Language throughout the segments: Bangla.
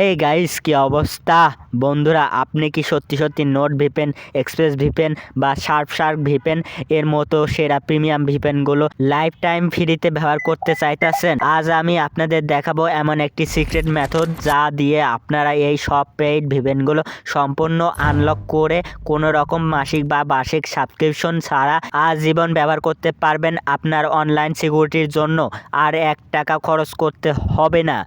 এই গাইস কি অবস্থা? বন্ধুরা, আপনি কি সত্যি সত্যি নোট ভিপেন এক্সপ্রেস ভিপেন বা শার্প শার্প ভিপেন এর মতো সেরা প্রিমিয়াম ভিপেনগুলো লাইফ টাইম ফ্রিতে ব্যবহার করতে চাইতেছেন? আজ আমি আপনাদের দেখাবো এমন একটি সিক্রেট মেথড যা দিয়ে আপনারা এই সব পেইড ভিপেনগুলো সম্পূর্ণ আনলক করে কোনো রকম মাসিক বা বার্ষিক সাবস্ক্রিপশন ছাড়া আজীবন ব্যবহার করতে পারবেন আপনার অনলাইন সিকিউরিটির জন্য। আর এক টাকা খরচ করতে হবে না।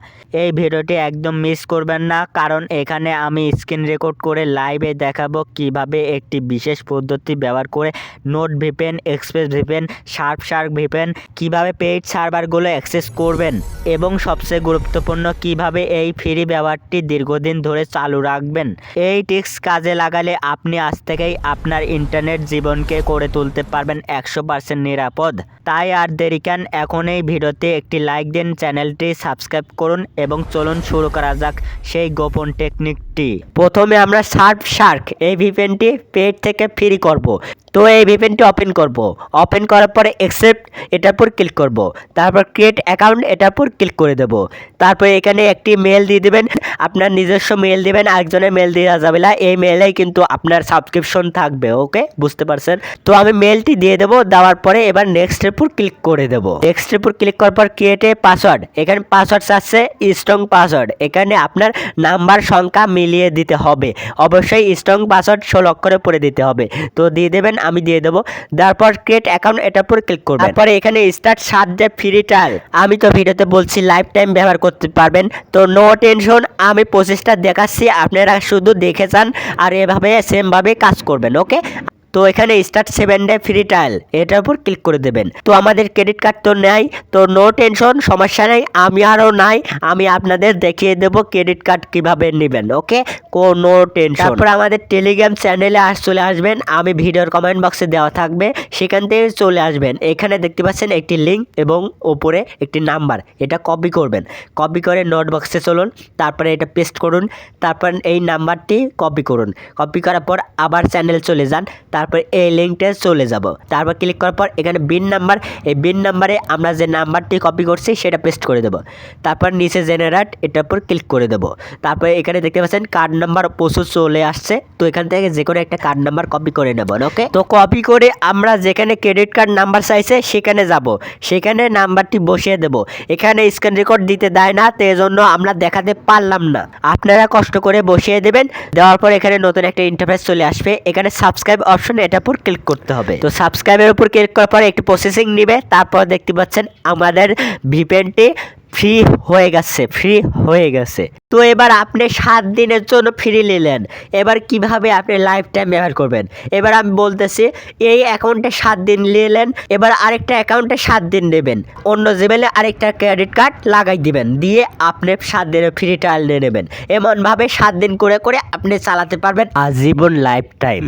এই ভিডিওটি একদম মিস করবেন না, কারণ এখানে আমি স্ক্রিন রেকর্ড করে লাইভে দেখাবো কীভাবে একটি বিশেষ পদ্ধতি ব্যবহার করে Nord VPN, express VPN, Surfshark VPN, কীভাবে পেইড সার্ভারগুলো অ্যাক্সেস করবেন এবং সবচেয়ে গুরুত্বপূর্ণ, কীভাবে এই ফ্রি ব্যবহারটি দীর্ঘদিন ধরে চালু রাখবেন। এই টিক্স কাজে লাগালে আপনি আজ থেকেই আপনার ইন্টারনেট জীবনকে করে তুলতে পারবেন একশো পার্সেন্ট নিরাপদ। তাই আর দেরি কেন, এখন এই ভিডিওতে একটি লাইক দিন, চ্যানেলটি সাবস্ক্রাইব করুন এবং চলুন শুরু করা যাক। সেই গোপন টেকনিকটি প্রথমে আমরা শার্প শার্ক এই ভিপেনটি পেড থেকে ফ্রি করব। তো এই ভিপেনটি ওপেন করব। ওপেন করার পরে অ্যাকসেপ্ট এটার উপর ক্লিক করব। তারপর ক্রিয়েট অ্যাকাউন্ট এটার উপর ক্লিক করে দেব। তারপর এখানে একটি মেল দিয়ে দেবেন। আপনার নিজস্ব মেল দিবেন, আরেকজনের মেল দেওয়া যাবে না এই মেলেই কিন্তু আপনার সাবস্ক্রিপশন থাকবে ওকে বুঝতে পারছেন? তো আমি মেলটি দিয়ে দেবো, দেওয়ার পরে এবার নেক্সটের উপর ক্লিক করে দেবো। নেক্সটের উপর ক্লিক করার পর ক্রিয়েট পাসওয়ার্ড এখানে পাসওয়ার্ড চাচ্ছে স্ট্রং পাসওয়ার্ড এখানে আপনার নাম্বার সংখ্যা মিলিয়ে দিতে হবে। অবশ্যই স্ট্রং পাসওয়ার্ড ষোলো অক্ষরে পড়ে দিতে হবে। তো দিয়ে দেবেন আমি দিয়ে দেবো। তারপর পর ক্রিয়েট অ্যাকাউন্ট এটার উপর ক্লিক করবেন। তারপরে এখানে স্টার্ট সাত ডে ফ্রি ট্রায়াল আমি তো ভিডিওতে বলছি লাইফ টাইম ব্যবহার করতে পারবেন। তো নো টেনশন আমি প্রসেসটা দেখাচ্ছি। আপনারা শুধু দেখে যান আর এভাবে সেমভাবে কাজ করবেন ওকে তো এখানে start seven day free trial এটার উপর ক্লিক করে দেবেন। তো আমাদের ক্রেডিট কার্ড তো নেই, তো নো টেনশন সমস্যা নেই, আমি আরও নাই, আমি আপনাদের দেখিয়ে দেবো ক্রেডিট কার্ড কীভাবে নেবেন ওকে কোনো টেনশন তারপর আমাদের টেলিগ্রাম চ্যানেলে আস চলে আসবেন, আমি ভিডিওর কমেন্ট বক্সে দেওয়া থাকবে, সেখান থেকে চলে আসবেন। এখানে দেখতে পাচ্ছেন একটি লিঙ্ক এবং ওপরে একটি নাম্বার এটা কপি করবেন। কপি করে নোট বক্সে চলুন, তারপরে এটা পেস্ট করুন, তারপর এই নাম্বারটি কপি করুন। কপি করার পর আবার চ্যানেল চলে যান তারপর এই লিঙ্কটা চলে যাব। তারপর ক্লিক করার পর এখানে বিন নাম্বার এই বিন নাম্বারে আমরা যে নাম্বারটি কপি করছি সেটা পেস্ট করে দেবো। তারপর নিচে জেনারেট এটার উপর ক্লিক করে দেবো। তারপর এখানে দেখতে পাচ্ছেন কার্ড নাম্বার প্রচুর চলে আসছে। তো এখান থেকে যে কোনো একটা কার্ড নাম্বার কপি করে নেব ওকে তো কপি করে আমরা যেখানে ক্রেডিট কার্ড নাম্বার চাইছে সেখানে যাব। সেখানে নাম্বারটি বসিয়ে দেব। এখানে স্ক্যান রেকর্ড দিতে দেয় না, তো জন্য আমরা দেখাতে পারলাম না। আপনারা কষ্ট করে বসিয়ে দেবেন। দেওয়ার পর এখানে নতুন একটা ইন্টারফেস চলে আসবে। এখানে সাবস্ক্রাইব অপশন এটার উপর ক্লিক করতে হবে। তো সাবস্ক্রাইবের উপর ক্লিক করার পর একটু প্রসেসিং নিবে, তারপর দেখতে পাচ্ছেন আমাদের ভিপেনটি ফ্রি হয়ে গেছে ফ্রি হয়ে গেছে। তো এবার আপনি সাত দিনের জন্য ফ্রি নিলেন। এবার কীভাবে আপনি লাইফ টাইম ব্যবহার করবেন? এবার আমি বলতেছি, এই অ্যাকাউন্টে সাত দিন নিলেন, এবার আরেকটা অ্যাকাউন্টে সাত দিন নেবেন। অন্য জেবেলে আরেকটা ক্রেডিট কার্ড লাগাই দিবেন, দিয়ে আপনি সাত দিনের ফ্রি ট্রায়াল নিয়ে নেবেন। এমনভাবে সাত দিন করে করে আপনি চালাতে পারবেন আজীবন লাইফ টাইম